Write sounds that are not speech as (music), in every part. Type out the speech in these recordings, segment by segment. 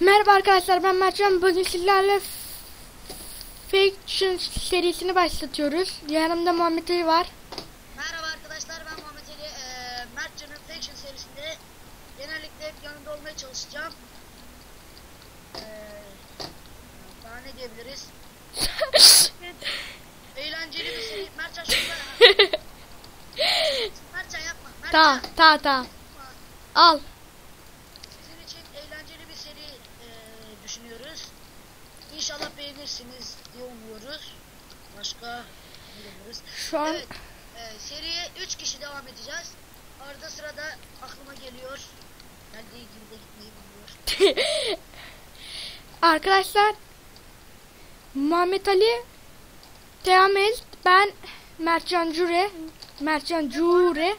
Merhaba arkadaşlar ben Mertcan. Bugün sizlerle Fiction serisini başlatıyoruz. Yanımda Muhammed Ali var. Merhaba arkadaşlar ben Muhammed Ali. Ee, Mertcan'ın Faction serisinde genellikle hep yanında olmaya çalışacağım. Ee, daha ne diyebiliriz? (laughs) Eğlenceli bir seri. Mertcan (laughs) ya. Mertcan yapma. Mertcan. ta ta ta. Al. Sizin için eğlenceli bir seri e, düşünüyoruz. İnşallah beğenirsiniz diye umuyoruz. Başka ne? Şu an Evet. E, seriye 3 kişi devam edeceğiz. Arada sırada aklıma geliyor. Geldiği gibi de gitmeyi biliyor. (laughs) arkadaşlar Muhammed Ali Teamel ben Mertcan Cure Mertcan Cure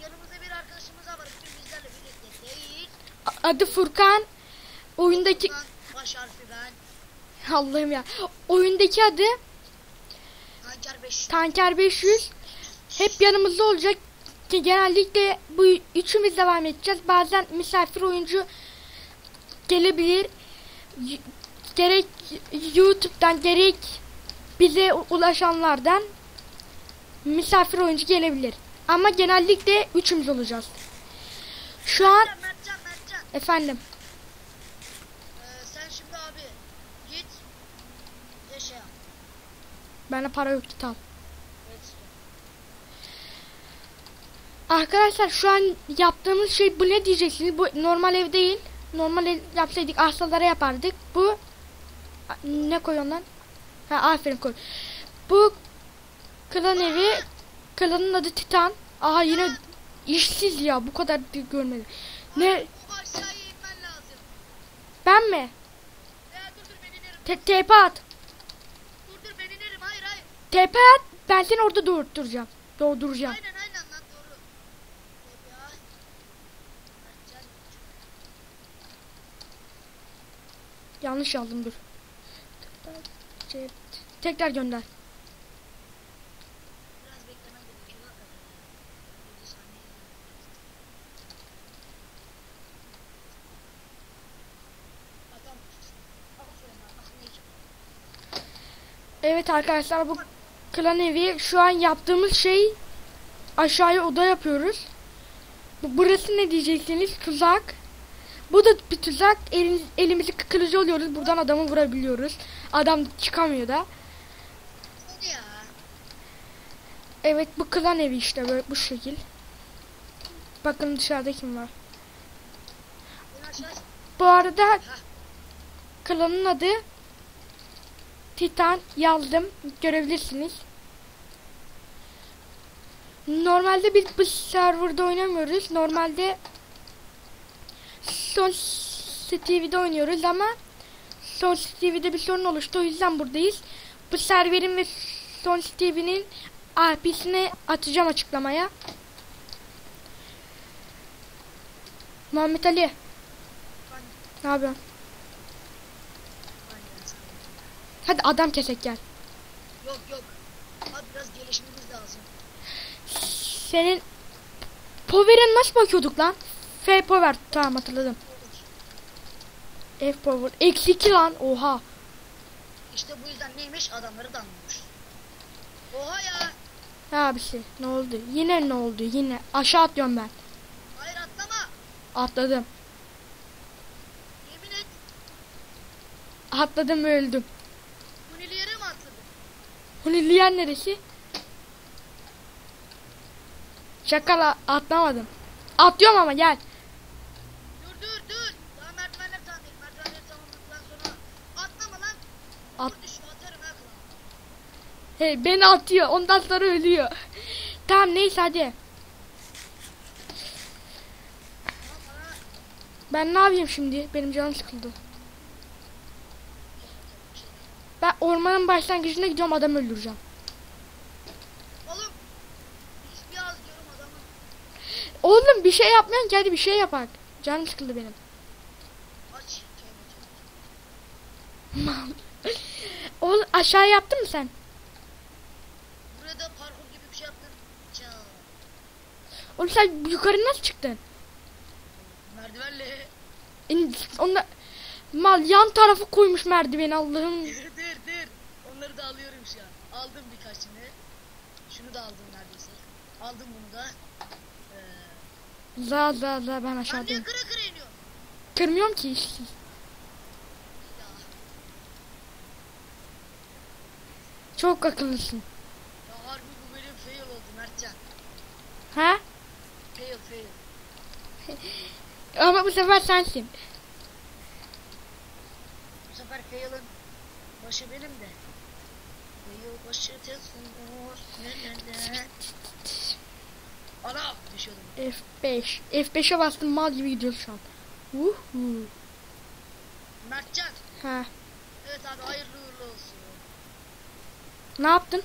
adı Furkan oyundaki Baş harfi ben. (laughs) Allah'ım ya oyundaki adı Tanker 5. Tanker 500 hep yanımızda olacak ki genellikle bu üçümüz devam edeceğiz. Bazen misafir oyuncu gelebilir. Gerek YouTube'dan gerek bize ulaşanlardan misafir oyuncu gelebilir. Ama genellikle üçümüz olacağız. Şu an Mertcan, Mertcan, Mertcan. efendim Ee, sen şimdi abi git. Bir de şey yap. bana para yok git al. Arkadaşlar şu an yaptığımız şey bu ne diyeceksiniz? Bu normal ev değil. Normal ev yapsaydık arsalara yapardık. Bu ne koyuyorsun lan? Ha aferin koy. Bu klan evi klanın adı Titan. Aha yine işsiz ya bu kadar bir görmedim. Ne ben mi? Te TP at. Dur dur ben inerim. TP at. Ben seni orada doğurtturacağım. Doğduracağım. Aynen aynen lan doğru. Yanlış yazdım dur. Tekrar gönder. Biraz beklemen gerekiyor. 7 saniye. Adam. Aferin lan, aklına hiç- Evet arkadaşlar bu klan evi şu an yaptığımız şey aşağıya oda yapıyoruz. Bu- Burası ne diyeceksiniz? Tuzak. Bu da bir tuzak. Elimiz, elimizi kılıcı oluyoruz. Buradan adamı vurabiliyoruz. Adam çıkamıyor da. Evet bu klan evi işte böyle bu şekil. Bakın dışarıda kim var. Bu arada klanın adı Titan yazdım. Görebilirsiniz. Normalde biz bu serverda oynamıyoruz. Normalde Son TV'de oynuyoruz ama Son TV'de bir sorun oluştu. O yüzden buradayız. Bu serverin ve Son TV'nin IP'sini atacağım açıklamaya. Muhammed Ali. Ne yapıyorsun? Aynen sana. Hadi adam kesek gel. Yok yok. Abi biraz gelişmemiz lazım. Senin Power'e nasıl bakıyorduk lan? F Power. Tamam hatırladım. F Power. Eksi 2 lan. Oha. İşte bu yüzden neymiş adamları danlamış. Oha ya. Ne abisi? Ne oldu? Yine ne oldu? Yine. Aşağı atlıyorum ben. Hayır atlama. Atladım. Yemin et. Atladım ve öldüm. Huniliyen neresi? Şakala atlamadım. Atlıyorum ama gel. Dur dur dur. Daha merdivenler tamamlayın. Merdivenleri tamamladıktan sonra atlama lan. At. Dur düşme atarım ha. Hey beni atıyor. Ondan sonra ölüyor. Tamam neyse hadi. Ben ne yapayım şimdi? Benim canım sıkıldı. Ben ormanın başlangıcına gidiyorum adam öldüreceğim. Oğlum. Hiçbir az diyorum adamın. Oğlum bir şey yapmıyorsun ki hadi bir şey yapak. Canım sıkıldı benim. Aç. Oğlum aşağı yaptın mı sen? Burada parkur gibi bir şey yaptın. Çal. Oğlum sen yukarı nasıl çıktın? Merdivenle. İn, onda Mal yan tarafı koymuş merdiveni Allah'ım. Onları da alıyorum şu an. Aldım birkaçını. Şunu da aldım neredeyse. Aldım bunu da. Ee, Za za za ben ben aşağıdayım. kıra kıra iniyorum? Kırmıyorum ki. Ya. Çok akıllısın. Ya harbi bu benim fail oldu Mertcan. Ha? Fail fail. (laughs) Ama bu sefer sensin. Bu sefer fail'ın başı benim de. Tezgah. Nerede? Ana düşüyordum. F5. F5'e bastım mal gibi gidiyor şu an. Uhu. Mertcan. Ha. Evet abi hayırlı uğurlu olsun. Ne yaptın?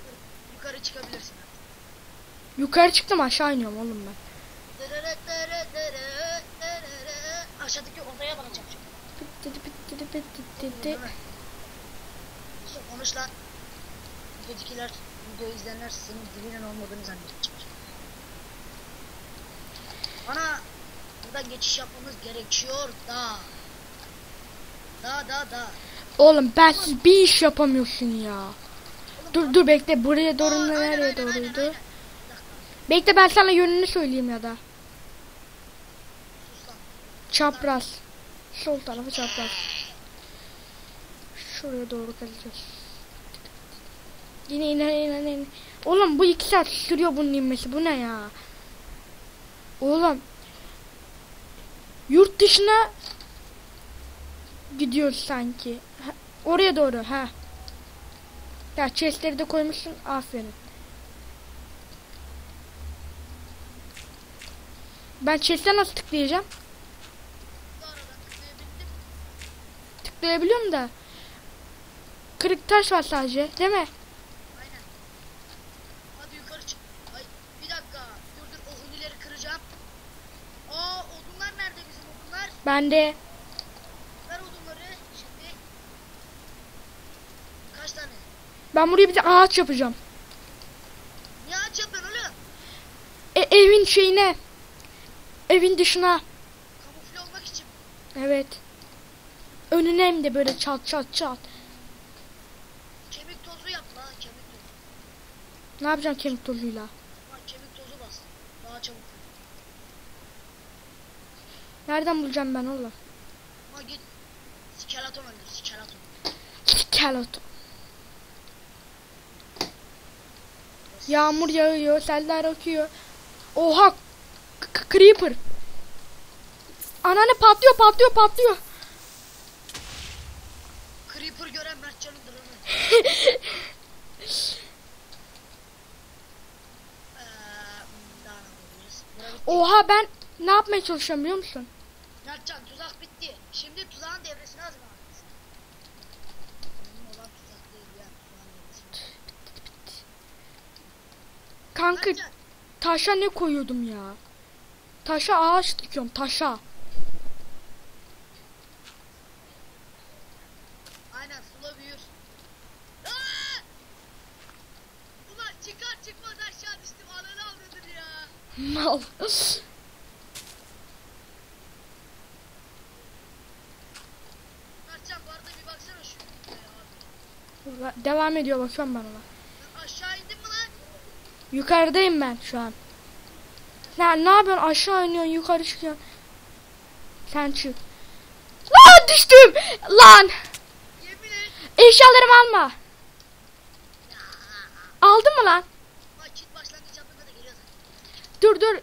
Yukarı çıkabilirsin artık. Yukarı çıktım aşağı iniyorum oğlum ben. Dırırı dırı dırı dırırı. Aşağıdaki odaya bakacağım şimdi. Konuş lan. Videodakiler, video izleyenler senin dilinin olmadığını zannedecek. Ana, buradan geçiş yapmamız gerekiyor da. Da da da. Oğlum bensiz bir iş yapamıyorsun ya. Dur dur bekle buraya doğru Aa, nereye aynen, doğruydu? aynen. Bekle ben sana yönünü söyleyeyim ya da. Çapraz. Sol tarafı çapraz. Şuraya doğru kazacağız. Yine iner iner iner. Oğlum bu iki saat sürüyor bunun inmesi. Bu ne ya? Oğlum. Yurt dışına gidiyoruz sanki. Ha, oraya doğru ha. Ya chestleri de koymuşsun. Aferin. Ben chest'e nasıl tıklayacağım? Tıklayabiliyorum da. Kırık taş var sadece, değil mi? Aynen. Hadi yukarı çık. Ay bir dakika. Dur dur o hunileri kıracağım. Aa odunlar nerede bizim odunlar? Bende Ver odunları şimdi. Kaç tane? ben buraya bir de ağaç yapacağım. Niye aç yapıyorsun oğlum? E, evin şeyine. Evin dışına. Kamufle olmak için. Evet. Önüne hem de böyle çat çat çat. Kemik tozu yap la kemik tozu. Ne yapacağım kemik tozuyla? Ha, kemik tozu bas. Daha çabuk. Nereden bulacağım ben oğlum? Ha git. Skeleton öldür skeleton. Skeleton. Yağmur yağıyor, seller akıyor. Oha! K- creeper. Ananı patlıyor, patlıyor, patlıyor. Creeper gören Mertcan'ın? (laughs) Bura bitti. Oha ben ne yapmaya çalışıyorum biliyor musun? Mertcan tuzak bitti. Şimdi tuzağın devresini hazırlamalıyız. Benim olan tuzak değil ya. Tuzağın devresini. Kanka Mertcan. taşa ne koyuyordum ya? Taşa ağaç dikiyorum taşa. Aynen sula büyür. Aa! Ulan çıkar çıkmaz aşağı düştüm. Ananı avradın ya. Mal. Mertcan bu arada bir baksana şu videoya abi. Devam ediyor bakıyorum ben ona. Aşağı indin mi lan? Yukarıdayım ben şu an. Ne, ne yapıyorsun? Aşağı iniyorsun, yukarı çıkıyorsun. Sen çık. Lan düştüm! Lan! Eşyalarımı alma. Aldın mı lan? Dur dur.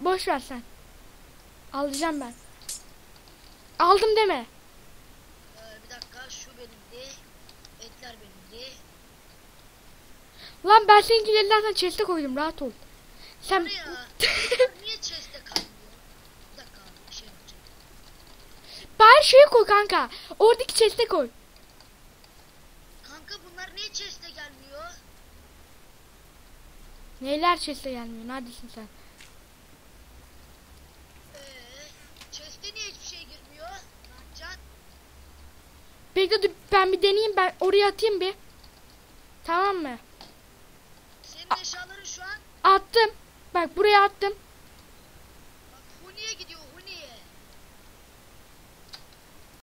Boş ver sen. Alacağım ben. Aldım deme. Ee, bir dakika şu benimdi. Etler benimdi. Lan ben seninkileri zaten chest'e koydum rahat ol. Sen (laughs) niye chest'e kaymıyor? Bir dakika bir şey yapacağım. bari şeye koy kanka. Oradaki chest'e koy. Kanka bunlar niye chest'e gelmiyor? Neyler chest'e gelmiyor? Neredesin sen? Ee, chest'e niye hiçbir şey. Bekle dur ben bir deneyeyim ben oraya atayım bir. Tamam mı? Senin eşyaların şu an Attım. Bak buraya attım.